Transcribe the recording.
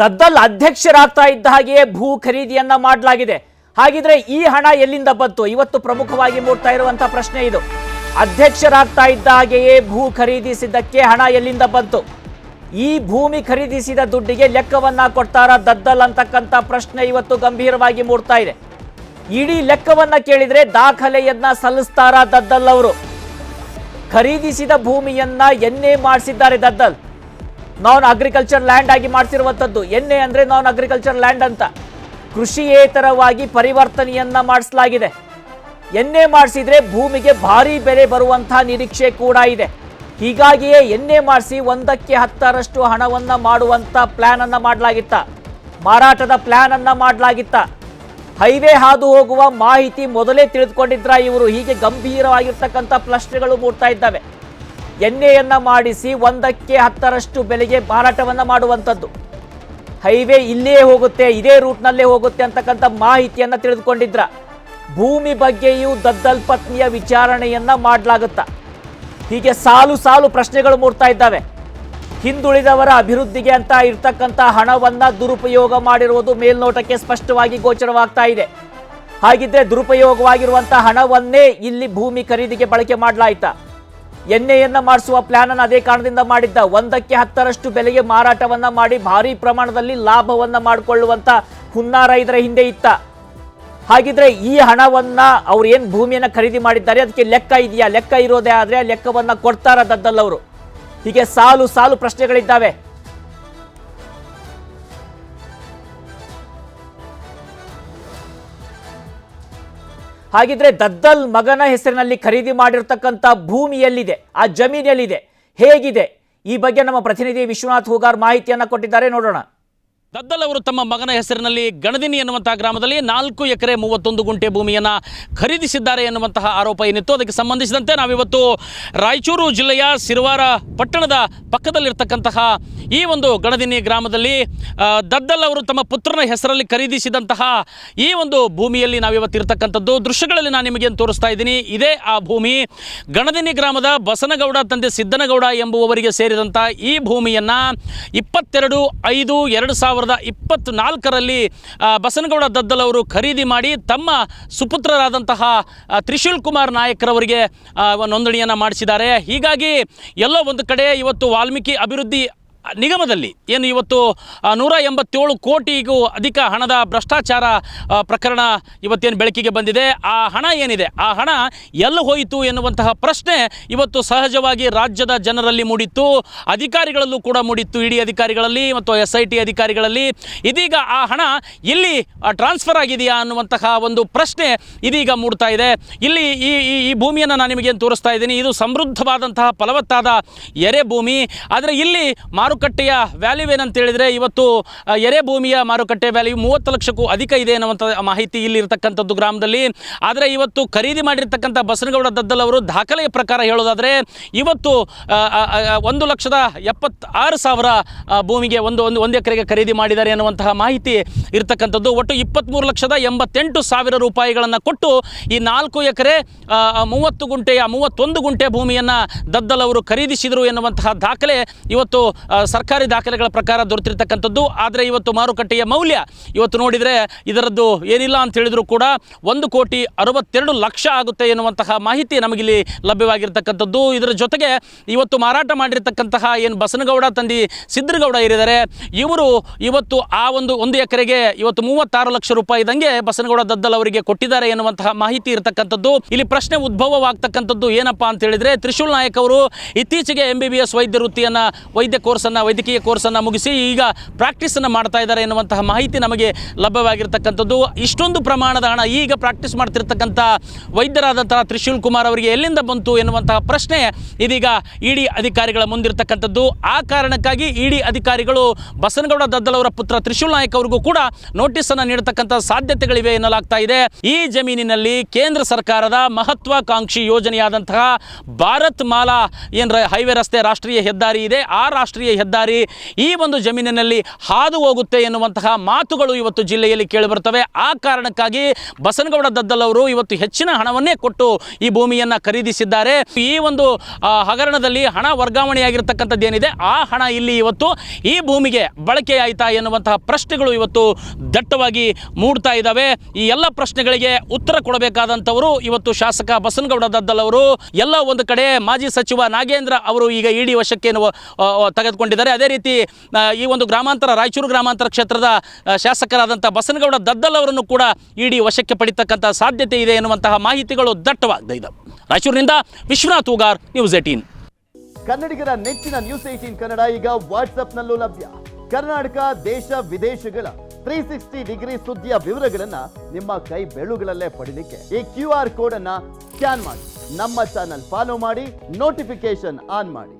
ದದ್ದಲ್ ಅಧ್ಯಕ್ಷರಾಗ್ತಾ ಇದ್ದ ಹಾಗೆಯೇ ಭೂ ಖರೀದಿಯನ್ನ ಮಾಡಲಾಗಿದೆ. ಹಾಗಿದ್ರೆ ಈ ಹಣ ಎಲ್ಲಿಂದ ಬಂತು? ಇವತ್ತು ಪ್ರಮುಖವಾಗಿ ಮೂಡ್ತಾ ಇರುವಂತಹ ಪ್ರಶ್ನೆ ಇದು. ಅಧ್ಯಕ್ಷರಾಗ್ತಾ ಇದ್ದ ಹಾಗೆಯೇ ಭೂ ಖರೀದಿಸಿದ್ದಕ್ಕೆ ಹಣ ಎಲ್ಲಿಂದ ಬಂತು? ಈ ಭೂಮಿ ಖರೀದಿಸಿದ ದುಡ್ಡಿಗೆ ಲೆಕ್ಕವನ್ನ ಕೊಡ್ತಾರ ದದ್ದಲ್ ಅಂತಕ್ಕಂಥ ಪ್ರಶ್ನೆ ಇವತ್ತು ಗಂಭೀರವಾಗಿ ಮೂಡ್ತಾ ಇದೆ. ಇಡೀ ಲೆಕ್ಕವನ್ನ ಕೇಳಿದ್ರೆ ದಾಖಲೆಯನ್ನ ಸಲ್ಲಿಸ್ತಾರ ದದ್ದಲ್ ಅವರು. ಖರೀದಿಸಿದ ಭೂಮಿಯನ್ನ ಎನ್ನೇ ಮಾಡಿಸಿದ್ದಾರೆ ದದ್ದಲ್? ನಾನ್ ಅಗ್ರಿಕಲ್ಚರ್ ಲ್ಯಾಂಡ್ ಆಗಿ ಮಾಡಿಸಿರುವಂಥದ್ದು ಎನ್ನೆ ಅಂದ್ರೆ ನಾನ್ ಅಗ್ರಿಕಲ್ಚರ್ ಲ್ಯಾಂಡ್ ಅಂತ. ಕೃಷಿಯೇತರವಾಗಿ ಪರಿವರ್ತನೆಯನ್ನ ಮಾಡಿಸಲಾಗಿದೆ. ಎಣ್ಣೆ ಮಾಡಿಸಿದ್ರೆ ಭೂಮಿಗೆ ಭಾರಿ ಬೆಲೆ ಬರುವಂತಹ ನಿರೀಕ್ಷೆ ಕೂಡ ಇದೆ. ಹೀಗಾಗಿಯೇ ಎಣ್ಣೆ ಮಾಡಿಸಿ ಒಂದಕ್ಕೆ ಹತ್ತರಷ್ಟು ಹಣವನ್ನ ಮಾಡುವಂಥ ಪ್ಲಾನ್ ಅನ್ನ ಮಾಡಲಾಗಿತ್ತ. ಮಾರಾಟದ ಪ್ಲಾನ್ ಅನ್ನ ಮಾಡಲಾಗಿತ್ತ. ಹೈವೇ ಹಾದು ಹೋಗುವ ಮಾಹಿತಿ ಮೊದಲೇ ತಿಳಿದುಕೊಂಡಿದ್ರ ಇವರು. ಹೀಗೆ ಗಂಭೀರವಾಗಿರ್ತಕ್ಕಂಥ ಪ್ರಶ್ನೆಗಳು ಮೂಡ್ತಾ ಇದ್ದಾವೆ. ಎಣ್ಣೆಯನ್ನ ಮಾಡಿಸಿ ಒಂದಕ್ಕೆ ಹತ್ತರಷ್ಟು ಬೆಲೆಗೆ ಮಾರಾಟವನ್ನು ಮಾಡುವಂಥದ್ದು. ಹೈವೇ ಇಲ್ಲೇ ಹೋಗುತ್ತೆ, ಇದೇ ರೂಟ್ನಲ್ಲೇ ಹೋಗುತ್ತೆ ಅಂತಕ್ಕಂಥ ಮಾಹಿತಿಯನ್ನು ತಿಳಿದುಕೊಂಡಿದ್ರ. ಭೂಮಿ ಬಗ್ಗೆಯೂ ದದ್ದಲ್ ಪತ್ನಿಯ ವಿಚಾರಣೆಯನ್ನ ಮಾಡಲಾಗುತ್ತಾ. ಹೀಗೆ ಸಾಲು ಸಾಲು ಪ್ರಶ್ನೆಗಳು ಮೂಡ್ತಾ ಇದ್ದಾವೆ. ಹಿಂದುಳಿದವರ ಅಭಿವೃದ್ಧಿಗೆ ಅಂತ ಇರ್ತಕ್ಕಂಥ ಹಣವನ್ನು ದುರುಪಯೋಗ ಮಾಡಿರುವುದು ಮೇಲ್ನೋಟಕ್ಕೆ ಸ್ಪಷ್ಟವಾಗಿ ಗೋಚರವಾಗ್ತಾ ಇದೆ. ಹಾಗಿದ್ರೆ ದುರುಪಯೋಗವಾಗಿರುವಂಥ ಹಣವನ್ನೇ ಇಲ್ಲಿ ಭೂಮಿ ಖರೀದಿಗೆ ಬಳಕೆ ಮಾಡಲಾಯ್ತಾ? ಎಣ್ಣೆಯನ್ನ ಮಾಡಿಸುವ ಪ್ಲಾನ್ ಅನ್ನು ಅದೇ ಕಾರಣದಿಂದ ಮಾಡಿದ್ದ. ಒಂದಕ್ಕೆ ಹತ್ತರಷ್ಟು ಬೆಲೆಗೆ ಮಾರಾಟವನ್ನ ಮಾಡಿ ಭಾರಿ ಪ್ರಮಾಣದಲ್ಲಿ ಲಾಭವನ್ನ ಮಾಡಿಕೊಳ್ಳುವಂತ ಹುನ್ನಾರ ಇದರ ಹಿಂದೆ ಇತ್ತ. ಹಾಗಿದ್ರೆ ಈ ಹಣವನ್ನ ಅವ್ರು ಏನ್ ಭೂಮಿಯನ್ನ ಖರೀದಿ ಮಾಡಿದ್ದಾರೆ, ಅದಕ್ಕೆ ಲೆಕ್ಕ ಇದೆಯಾ? ಲೆಕ್ಕ ಇರೋದೇ ಆದ್ರೆ ಲೆಕ್ಕವನ್ನ ಕೊಡ್ತಾರ ಹೀಗೆ ಸಾಲು ಸಾಲು ಪ್ರಶ್ನೆಗಳಿದ್ದಾವೆ. ಹಾಗಿದ್ರೆ ದದ್ದಲ್ ಮಗನ ಹೆಸರಿನಲ್ಲಿ ಖರೀದಿ ಮಾಡಿರ್ತಕ್ಕಂಥ ಭೂಮಿಯಲ್ಲಿದೆ ಆ ಜಮೀನು ಎಲ್ಲಿದೆ? ಹೇಗಿದೆ? ಈ ಬಗ್ಗೆ ನಮ್ಮ ಪ್ರತಿನಿಧಿ ವಿಶ್ವನಾಥ್ ಹೂಗಾರ್ ಮಾಹಿತಿಯನ್ನ ಕೊಟ್ಟಿದ್ದಾರೆ. ನೋಡೋಣ. ದದ್ದಲ್ ಅವರು ತಮ್ಮ ಮಗನ ಹೆಸರಿನಲ್ಲಿ ಗಣದಿನಿ ಎನ್ನುವಂತಹ ಗ್ರಾಮದಲ್ಲಿ ನಾಲ್ಕು ಎಕರೆ ಮೂವತ್ತೊಂದು ಗುಂಟೆ ಭೂಮಿಯನ್ನು ಖರೀದಿಸಿದ್ದಾರೆ ಎನ್ನುವಂತಹ ಆರೋಪ ಏನಿತ್ತು. ಅದಕ್ಕೆ ಸಂಬಂಧಿಸಿದಂತೆ ನಾವಿವತ್ತು ರಾಯಚೂರು ಜಿಲ್ಲೆಯ ಸಿರ್ವಾರ ಪಟ್ಟಣದ ಪಕ್ಕದಲ್ಲಿರ್ತಕ್ಕಂತಹ ಈ ಒಂದು ಗಣದಿನಿ ಗ್ರಾಮದಲ್ಲಿ ದದ್ದಲ್ ಅವರು ತಮ್ಮ ಪುತ್ರನ ಹೆಸರಲ್ಲಿ ಖರೀದಿಸಿದಂತಹ ಈ ಒಂದು ಭೂಮಿಯಲ್ಲಿ ನಾವಿವತ್ತು ಇರ್ತಕ್ಕಂಥದ್ದು ದೃಶ್ಯಗಳಲ್ಲಿ ನಾನು ನಿಮಗೆ ತೋರಿಸ್ತಾ ಇದ್ದೀನಿ. ಇದೇ ಆ ಭೂಮಿ ಗಣದಿನಿ ಗ್ರಾಮದ ಬಸನಗೌಡ ತಂದೆ ಸಿದ್ದನಗೌಡ ಎಂಬುವವರಿಗೆ ಸೇರಿದಂಥ ಈ ಭೂಮಿಯನ್ನು ಇಪ್ಪತ್ತೆರಡು ಐದು ಎರಡು ಸಾವಿರದ ಇಪ್ಪತ್ತ್ನಾಲ್ಕರಲ್ಲಿ ಆ, ಬಸನಗೌಡ ದದ್ದಲ್ ಅವರು ಖರೀದಿ ಮಾಡಿ ತಮ್ಮ ಸುಪುತ್ರರಾದಂತಹ ತ್ರಿಶೂಲ್ ಕುಮಾರ್ ನಾಯಕರವರಿಗೆ ನೋಂದಣಿಯನ್ನು ಮಾಡಿಸಿದ್ದಾರೆ. ಹೀಗಾಗಿ ಎಲ್ಲೋ ಒಂದು ಕಡೆ ಇವತ್ತು ವಾಲ್ಮೀಕಿ ಅಭಿವೃದ್ಧಿ ನಿಗಮದಲ್ಲಿ ಏನು ಇವತ್ತು ನೂರ ಎಂಬತ್ತೇಳು ಕೋಟಿಗೂ ಅಧಿಕ ಹಣದ ಭ್ರಷ್ಟಾಚಾರ ಪ್ರಕರಣ ಇವತ್ತೇನು ಬೆಳಕಿಗೆ ಬಂದಿದೆ. ಆ ಹಣ ಏನಿದೆ? ಆ ಹಣ ಎಲ್ಲಿ ಹೋಯಿತು ಎನ್ನುವಂತಹ ಪ್ರಶ್ನೆ ಇವತ್ತು ಸಹಜವಾಗಿ ರಾಜ್ಯದ ಜನರಲ್ಲಿ ಮೂಡಿತ್ತು. ಅಧಿಕಾರಿಗಳಲ್ಲೂ ಕೂಡ ಮೂಡಿತ್ತು, ಇಡಿ ಅಧಿಕಾರಿಗಳಲ್ಲಿ ಮತ್ತು ಎಸ್ ಐ ಟಿ ಅಧಿಕಾರಿಗಳಲ್ಲಿ. ಇದೀಗ ಆ ಹಣ ಇಲ್ಲಿ ಟ್ರಾನ್ಸ್ಫರ್ ಆಗಿದೆಯಾ ಅನ್ನುವಂತಹ ಒಂದು ಪ್ರಶ್ನೆ ಇದೀಗ ಮೂಡ್ತಾ ಇದೆ. ಇಲ್ಲಿ ಈ ಈ ಭೂಮಿಯನ್ನು ನಾನು ನಿಮಗೇನು ತೋರಿಸ್ತಾ ಇದ್ದೀನಿ. ಇದು ಸಮೃದ್ಧವಾದಂತಹ ಫಲವತ್ತಾದ ಎರೆ ಭೂಮಿ. ಆದರೆ ಇಲ್ಲಿ ಮಾರುಕಟ್ಟೆಯ ವ್ಯಾಲ್ಯೂ ಏನಂತ ಹೇಳಿದರೆ ಇವತ್ತು ಎರೆ ಭೂಮಿಯ ಮಾರುಕಟ್ಟೆ ವ್ಯಾಲ್ಯೂ ಮೂವತ್ತು ಲಕ್ಷಕ್ಕೂ ಅಧಿಕ ಇದೆ ಅನ್ನುವಂಥ ಮಾಹಿತಿ ಇಲ್ಲಿ ಇರತಕ್ಕಂಥದ್ದು ಗ್ರಾಮದಲ್ಲಿ. ಆದರೆ ಇವತ್ತು ಖರೀದಿ ಮಾಡಿರ್ತಕ್ಕಂಥ ಬಸನಗೌಡ ದದ್ದಲ್ ಅವರು ದಾಖಲೆಯ ಪ್ರಕಾರ ಹೇಳೋದಾದರೆ, ಇವತ್ತು ಒಂದು ಲಕ್ಷದ ಎಪ್ಪತ್ತಾರು ಸಾವಿರ ಭೂಮಿಗೆ ಒಂದು ಒಂದು ಒಂದು ಎಕರೆಗೆ ಖರೀದಿ ಮಾಡಿದ್ದಾರೆ ಅನ್ನುವಂತಹ ಮಾಹಿತಿ ಇರತಕ್ಕಂಥದ್ದು. ಒಟ್ಟು ಇಪ್ಪತ್ತ್ಮೂರು ಲಕ್ಷದ ಎಂಬತ್ತೆಂಟು ಸಾವಿರ ರೂಪಾಯಿಗಳನ್ನು ಕೊಟ್ಟು ಈ ನಾಲ್ಕು ಎಕರೆ ಮೂವತ್ತು ಗುಂಟೆಯ, ಮೂವತ್ತೊಂದು ಗುಂಟೆ ಭೂಮಿಯನ್ನು ದದ್ದಲ್ ಅವರು ಖರೀದಿಸಿದರು ಎನ್ನುವಂತಹ ದಾಖಲೆ ಇವತ್ತು ಸರ್ಕಾರಿ ದಾಖಲೆಗಳ ಪ್ರಕಾರ ದೊರೆತಿರ್ತಕ್ಕಂಥದ್ದು. ಆದರೆ ಇವತ್ತು ಮಾರುಕಟ್ಟೆಯ ಮೌಲ್ಯ ಇವತ್ತು ನೋಡಿದರೆ ಇದರದ್ದು ಏನಿಲ್ಲ ಅಂತ ಹೇಳಿದರೂ ಕೂಡ ಒಂದು ಕೋಟಿ ಅರವತ್ತೆರಡು ಲಕ್ಷ ಆಗುತ್ತೆ ಎನ್ನುವಂತಹ ಮಾಹಿತಿ ನಮಗಿಲ್ಲಿ ಲಭ್ಯವಾಗಿರ್ತಕ್ಕಂಥದ್ದು. ಇದರ ಜೊತೆಗೆ ಇವತ್ತು ಮಾರಾಟ ಮಾಡಿರ್ತಕ್ಕಂತಹ ಏನು ಬಸನಗೌಡ ತಂದಿ ಸಿದ್ದರಗೌಡ ಏರಿದ್ದಾರೆ ಇವರು ಇವತ್ತು ಆ ಒಂದು ಒಂದು ಎಕರೆಗೆ ಇವತ್ತು ಮೂವತ್ತಾರು ಲಕ್ಷ ರೂಪಾಯಿ ಇದಂಗೆ ಬಸನಗೌಡ ದದ್ದಲ್ ಅವರಿಗೆ ಕೊಟ್ಟಿದ್ದಾರೆ ಎನ್ನುವಂತಹ ಮಾಹಿತಿ ಇರತಕ್ಕಂಥದ್ದು. ಇಲ್ಲಿ ಪ್ರಶ್ನೆ ಉದ್ಭವವಾಗ್ತಕ್ಕಂಥದ್ದು ಏನಪ್ಪಾ ಅಂತ ಹೇಳಿದ್ರೆ, ತ್ರಿಶೂಲ್ ನಾಯಕ್ ಅವರು ಇತ್ತೀಚೆಗೆ ಎಂ ಬಿ ಬಿ ಎಸ್ ವೈದ್ಯ ವೃತ್ತಿಯನ್ನು ವೈದ್ಯ ಕೋರ್ಸನ್ನು ವೈದ್ಯಕೀಯ ಕೋರ್ಸನ್ನು ಮುಗಿಸಿ ಈಗ ಪ್ರಾಕ್ಟೀಸನ್ನು ಮಾಡ್ತಾ ಇದ್ದಾರೆ ಎನ್ನುವಂತಹ ಮಾಹಿತಿ ನಮಗೆ ಲಭ್ಯವಾಗಿರ್ತಕ್ಕಂಥದ್ದು. ಇಷ್ಟೊಂದು ಪ್ರಮಾಣದ ಹಣ ಈಗ ಪ್ರಾಕ್ಟೀಸ್ ಮಾಡ್ತಿರ್ತಕ್ಕಂಥ ವೈದ್ಯರಾದಂತಹ ತ್ರಿಶೂಲ್ ಕುಮಾರ್ ಅವರಿಗೆ ಎಲ್ಲಿಂದ ಬಂತು ಎನ್ನುವಂತಹ ಪ್ರಶ್ನೆ ಇದೀಗ ಇಡಿ ಅಧಿಕಾರಿಗಳ ಮುಂದಿರ್ತಕ್ಕಂಥದ್ದು. ಆ ಕಾರಣಕ್ಕಾಗಿ ಇಡಿ ಅಧಿಕಾರಿಗಳು ಬಸನಗೌಡ ದದ್ದಲ್ ಅವರ ಪುತ್ರ ತ್ರಿಶೂಲ್ ನಾಯಕ್ ಅವರಿಗೂ ಕೂಡ ನೋಟಿಸನ್ನು ನೀಡತಕ್ಕಂಥ ಸಾಧ್ಯತೆಗಳಿವೆ ಎನ್ನಲಾಗ್ತಾ ಇದೆ. ಈ ಜಮೀನಿನಲ್ಲಿ ಕೇಂದ್ರ ಸರ್ಕಾರದ ಮಹತ್ವಾಕಾಂಕ್ಷಿ ಯೋಜನೆಯಾದಂತಹ ಭಾರತ್ ಮಾಲಾ ಏನು ಹೈವೇ ರಸ್ತೆ ರಾಷ್ಟ್ರೀಯ ಹೆದ್ದಾರಿ ಇದೆ. ಆ ರಾಷ್ಟ್ರೀಯ ಹೆದ್ದಾರಿ ಈ ಒಂದು ಜಮೀನಿನಲ್ಲಿ ಹಾದು ಹೋಗುತ್ತೆ ಎನ್ನುವಂತಹ ಮಾತುಗಳು ಇವತ್ತು ಜಿಲ್ಲೆಯಲ್ಲಿ ಕೇಳಿಬರ್ತವೆ ಆ ಕಾರಣಕ್ಕಾಗಿ ಬಸನಗೌಡ ದದ್ದಲ್ ಅವರು ಇವತ್ತು ಹೆಚ್ಚಿನ ಹಣವನ್ನೇ ಕೊಟ್ಟು ಈ ಭೂಮಿಯನ್ನು ಖರೀದಿಸಿದ್ದಾರೆ. ಈ ಒಂದು ಹಗರಣದಲ್ಲಿ ಹಣ ವರ್ಗಾವಣೆಯಾಗಿರ್ತಕ್ಕಂಥದ್ದು ಏನಿದೆ ಆ ಹಣ ಇಲ್ಲಿ ಇವತ್ತು ಈ ಭೂಮಿಗೆ ಬಳಕೆ ಆಯಿತಾ ಎನ್ನುವಂತಹ ಪ್ರಶ್ನೆಗಳು ಇವತ್ತು ದಟ್ಟವಾಗಿ ಮೂಡ್ತಾ ಇದ್ದಾವೆ. ಈ ಎಲ್ಲ ಪ್ರಶ್ನೆಗಳಿಗೆ ಉತ್ತರ ಕೊಡಬೇಕಾದಂಥವರು ಇವತ್ತು ಶಾಸಕ ಬಸನಗೌಡ ದದ್ದಲ್ ಅವರು. ಎಲ್ಲ ಒಂದು ಕಡೆ ಮಾಜಿ ಸಚಿವ ನಾಗೇಂದ್ರ ಅವರು ಈಗ ಇಡಿ ವಶಕ್ಕೆ ಏನು, ಆ, ಅದೇ ರೀತಿ ಈ ಒಂದು ಗ್ರಾಮಾಂತರ ರಾಯಚೂರು ಗ್ರಾಮಾಂತರ ಕ್ಷೇತ್ರದ ಶಾಸಕರಾದಂಥ ಬಸನಗೌಡ ದದ್ದಲ್ ಅವರನ್ನು ಕೂಡ ಇಡಿ ವಶಕ್ಕೆ ಪಡಿತಕ್ಕಂಥ ಸಾಧ್ಯತೆ ಇದೆ ಎನ್ನುವಂತಹ ಮಾಹಿತಿಗಳು ದಟ್ಟವಾಗಿದೆ ರಾಯಚೂರಿನಿಂದ ವಿಶ್ವನಾಥ್ ಉಗಾರ್ ನ್ಯೂಸ್ ಏಟೀನ್ ಕನ್ನಡಿಗರ ನೆಚ್ಚಿನ ನ್ಯೂಸ್ ಏಟೀನ್ ಕನ್ನಡ ಈಗ ವಾಟ್ಸ್ಆಪ್ನಲ್ಲೂ ಲಭ್ಯ. ಕರ್ನಾಟಕ ದೇಶ ವಿದೇಶಗಳ ತ್ರೀ ಸಿಕ್ಸ್ಟಿ ಡಿಗ್ರಿ ಸುದ್ದಿಯ ವಿವರಗಳನ್ನ ನಿಮ್ಮ ಕೈ ಬೆಳುಗಳಲ್ಲೇ ಪಡಿಲಿಕ್ಕೆ ಈ ಕ್ಯೂ ಆರ್ ಕೋಡ್ ಅನ್ನ ಸ್ಕ್ಯಾನ್ ಮಾಡಿ. ನಮ್ಮ ಚಾನಲ್ ಫಾಲೋ ಮಾಡಿ ನೋಟಿಫಿಕೇಶನ್ ಆನ್ ಮಾಡಿ.